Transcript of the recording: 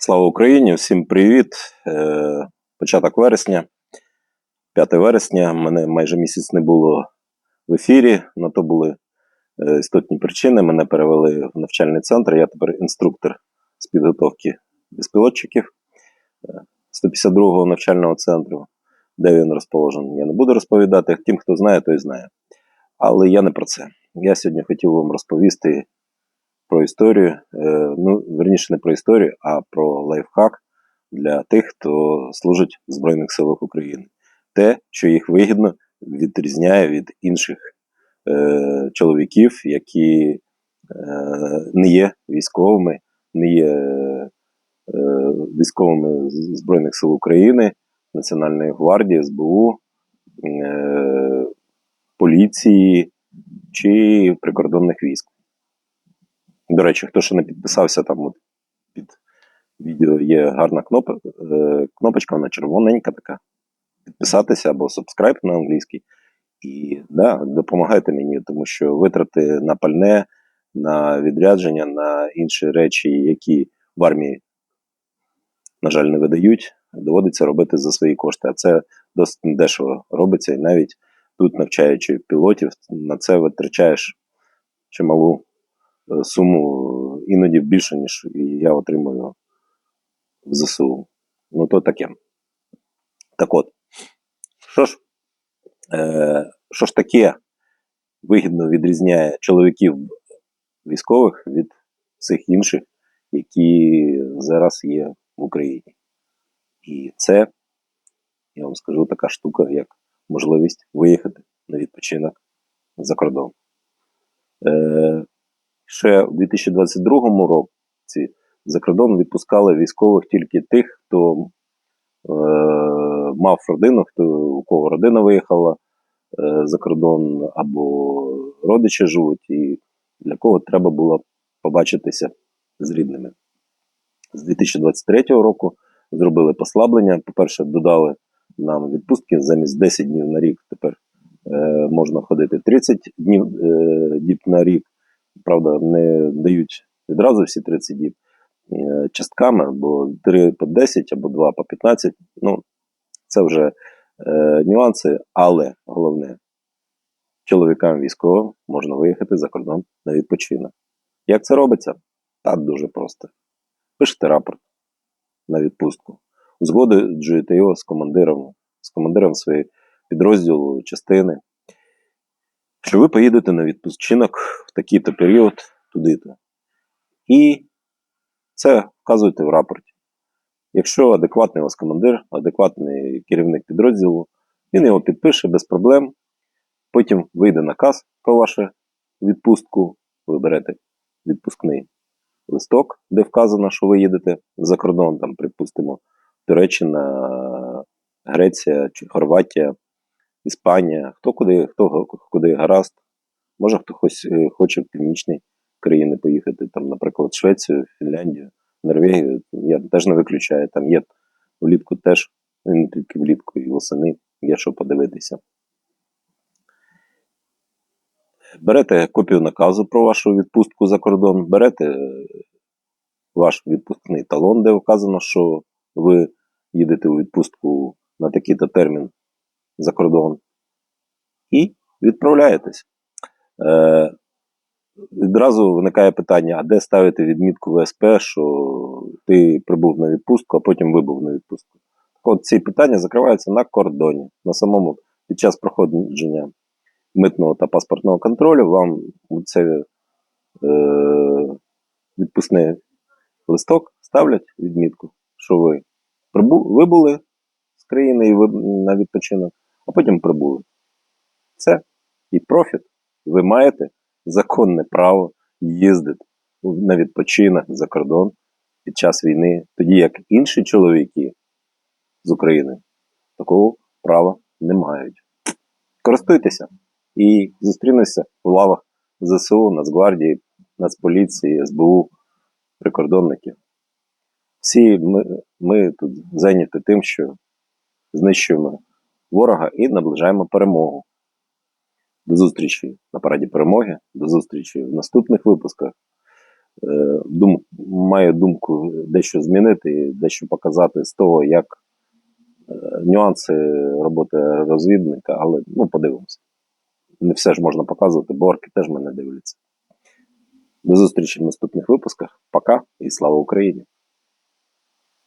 Слава Україні! Всім привіт! Е, Початок вересня, 5 вересня. Мене майже місяць не було в ефірі. На то були е, істотні причини. Мене перевели в навчальний центр. Я тепер інструктор з підготовки безпілотчиків е, 152-го навчального центру. Де він розположений, я не буду розповідати. Тим, хто знає, той знає. Але я не про це. Я сьогодні хотів вам розповісти про історію. Е, ну, верніше, не про історію, а про лайфхак для тих, хто служить в Збройних силах України. Те, що їх вигідно відрізняє від інших е, чоловіків, які е, не є військовими, не є е, військовими Збройних сил України, Національної гвардії, СБУ, е, поліції чи прикордонних військ. До речі, хто ще не підписався, там от під відео є гарна кноп... е, кнопочка, вона червоненька така. Підписатися або subscribe на англійській. І да, допомагайте мені, тому що витрати на пальне, на відрядження, на інші речі, які в армії, на жаль, не видають, доводиться робити за свої кошти. А це досить дешево робиться, і навіть тут, навчаючи пілотів, на це витрачаєш чималу суму, іноді більше, ніж я отримую в ЗСУ. Ну, то таке. Так от, що ж, е, що ж таке вигідно відрізняє чоловіків військових від всіх інших, які зараз є в Україні? І це, я вам скажу, така штука, як можливість виїхати на відпочинок за кордон. Е, ще у 2022 році за кордон відпускали військових тільки тих, хто е, мав родину, хто, у кого родина виїхала е, за кордон, або родичі живуть, і для кого треба було побачитися з рідними. З 2023 року зробили послаблення. По-перше, додали нам відпустки замість 10 днів на рік. Тепер е, можна ходити 30 днів е, діб на рік. Правда, не дають відразу всі 30 діб е, частками, або 3 по 10, або 2 по 15. Ну, це вже е, нюанси, але головне, чоловікам військовим можна виїхати за кордон на відпочинок. Як це робиться? Та дуже просто. Пишете рапорт на відпустку, узгоджуєте його з командиром, з командиром своєї підрозділу, частини, що ви поїдете на відпочинок в такий-то період туди-то. І це вказуєте в рапорті. Якщо адекватний у вас командир, адекватний керівник підрозділу, він його підпише без проблем. Потім вийде наказ про вашу відпустку, ви берете відпускний листок, де вказано, що ви їдете за кордон, там, припустимо, Туреччина, Греція чи Хорватія, Іспанія, хто куди, хто куди гаразд. Може, хто хтось е, хоче в північні країни поїхати, там, наприклад, Швецію, Фінляндію, Норвегію. Я теж не виключаю. Там є влітку теж, і не тільки влітку, і восени, є що подивитися. Берете копію наказу про вашу відпустку за кордон, берете е, ваш відпускний талон, де вказано, що ви їдете у відпустку на такий-то термін за кордон, і відправляєтесь. Е, відразу виникає питання: а де ставити відмітку ВСП, що ти прибув на відпустку, а потім вибув на відпустку? Так от ці питання закриваються на кордоні, на самому під час проходження митного та паспортного контролю. Вам це е, відпускний листок ставлять відмітку, що ви прибу, вибули з країни і ви на відпочинок, а потім прибули. Це і профіт. Ви маєте законне право їздити на відпочинок за кордон під час війни, тоді як інші чоловіки з України такого права не мають. Користуйтеся і зустрінуся в лавах ЗСУ, Нацгвардії, Нацполіції, СБУ, прикордонників. Всі ми, ми тут зайняті тим, що знищуємо ворога і наближаємо перемогу. До зустрічі на параді перемоги, до зустрічі в наступних випусках. е, дум, маю думку дещо змінити дещо показати з того, як е, нюанси роботи розвідника, але ну, подивимося. Не все ж можна показувати, бо орки теж мене дивляться. До зустрічі в наступних випусках. Пока і слава Україні!